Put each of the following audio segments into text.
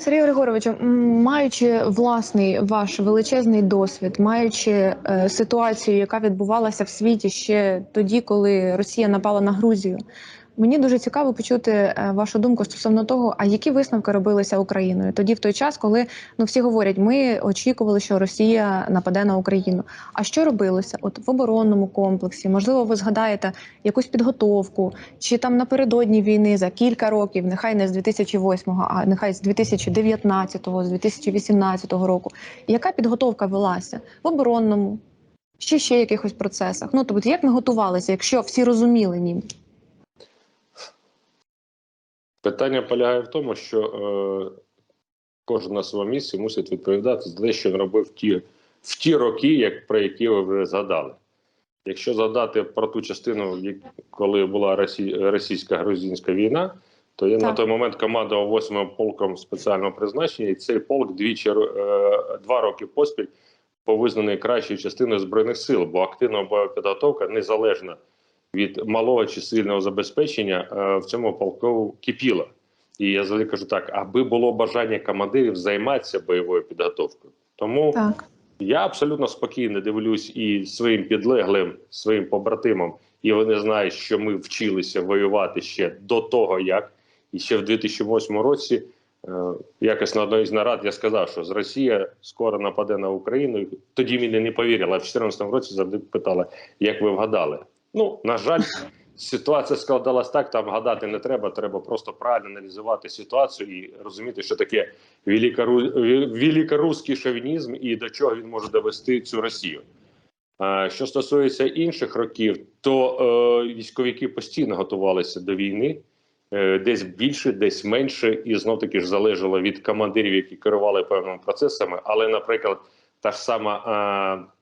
Сергію Григоровичу, маючи власний ваш величезний досвід, маючи е, ситуацію, яка відбувалася в світі ще тоді, коли Росія напала на Грузію, мені дуже цікаво почути е, вашу думку стосовно того, а які висновки робилися Україною тоді, в той час, коли ну всі говорять, ми очікували, що Росія нападе на Україну. А що робилося? От в оборонному комплексі, можливо, ви згадаєте якусь підготовку, чи там напередодні війни за кілька років, нехай не з 2008, а нехай з 2019, з 2018 року. Яка підготовка велася в оборонному, чи ще якихось процесах? Ну тобто, як ми готувалися, якщо всі розуміли ніби? Питання полягає в тому, що е, кожен на своєму місці мусить відповідати за те, що він робив в ті, в ті роки, як, про які ви вже згадали. Якщо згадати про ту частину, коли була росі, російсько-грузинська війна, то я на той момент командував 8 полком спеціального призначення, і цей полк двічі е, два роки поспіль по визнаний кращою частиною збройних сил, бо активна бойова підготовка незалежна від малого чи сильного забезпечення е, в цьому полку кипіла. І я завжди кажу так: аби було бажання командирів займатися бойовою підготовкою. Тому Так. я абсолютно спокійно дивлюсь і своїм підлеглим, своїм побратимам, і вони знають, що ми вчилися воювати ще до того, як і ще в 2008 році. е, Якось на одній з нарад я сказав, що з Росія скоро нападе на Україну. Тоді мені не повірили. А в 2014 році завжди питали, як ви вгадали. Ну на жаль, ситуація складалась так. Там гадати не треба. Треба просто правильно аналізувати ситуацію і розуміти, що таке великору- ві- великорусський шовінізм і до чого він може довести цю Росію. Що стосується інших років, то е, військовики постійно готувалися до війни, е, десь більше, десь менше, і знов таки ж залежало від командирів, які керували певними процесами. Але, наприклад, та ж сама е,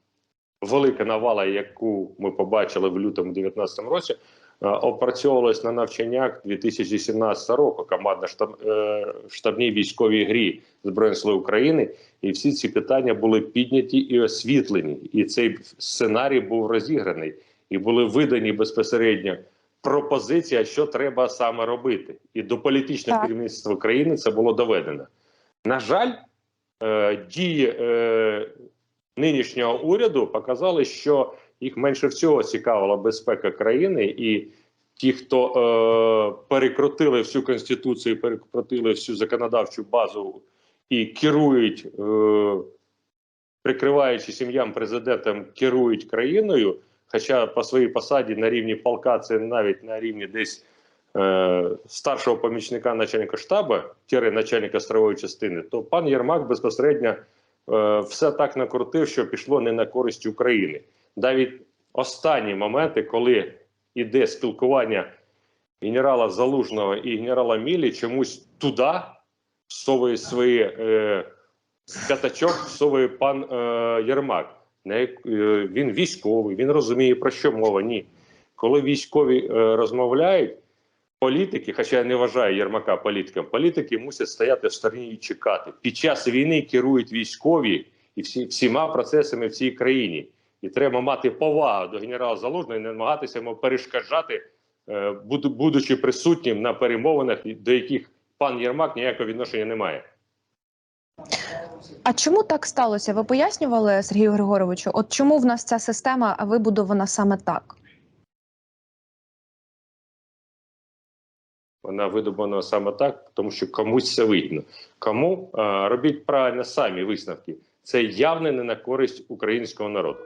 велика навала, яку ми побачили в лютому 2019 році, е, опрацьовувалась на навчаннях 2017 року командно штаб, е, штабній військовій грі Збройних сил України, і всі ці питання були підняті і освітлені. І цей сценарій був розіграний, і були видані безпосередньо пропозиція, що треба саме робити. І до політичного Так. керівництва країни це було доведено. На жаль, е, дії нинішнього уряду показали, що їх менше всього цікавила безпека країни, і ті, хто е, перекрутили всю конституцію, перекрутили всю законодавчу базу і керують, е, прикриваючи сім'ям президентом, керують країною. Хоча по своїй посаді на рівні полка це навіть на рівні десь е, старшого помічника начальника штабу, тіре начальника стрової частини, то пан Єрмак безпосередньо все так накрутив, що пішло не на користь України. Навіть останні моменти, коли йде спілкування генерала Залужного і генерала Мілі, чомусь туди всовує свої е, п'ятачок, всовує пан е, Єрмак. Не, е, він військовий, він розуміє, про що мова. Ні. Коли військові е, розмовляють, політики, хоча я не вважаю Єрмака політиком, політики мусять стояти в стороні і чекати. Під час війни керують військові і всі, всіма процесами в цій країні. І треба мати повагу до генерала Залужного і не намагатися йому перешкоджати, е, будучи присутнім на перемовинах, до яких пан Єрмак ніякого відношення не має. А чому так сталося? Ви пояснювали Сергію Григоровичу? От чому в нас ця система вибудована саме так? Вона видобана саме так, тому що комусь це видно. Кому робіть правильно самі висновки. Це явне не на користь українського народу.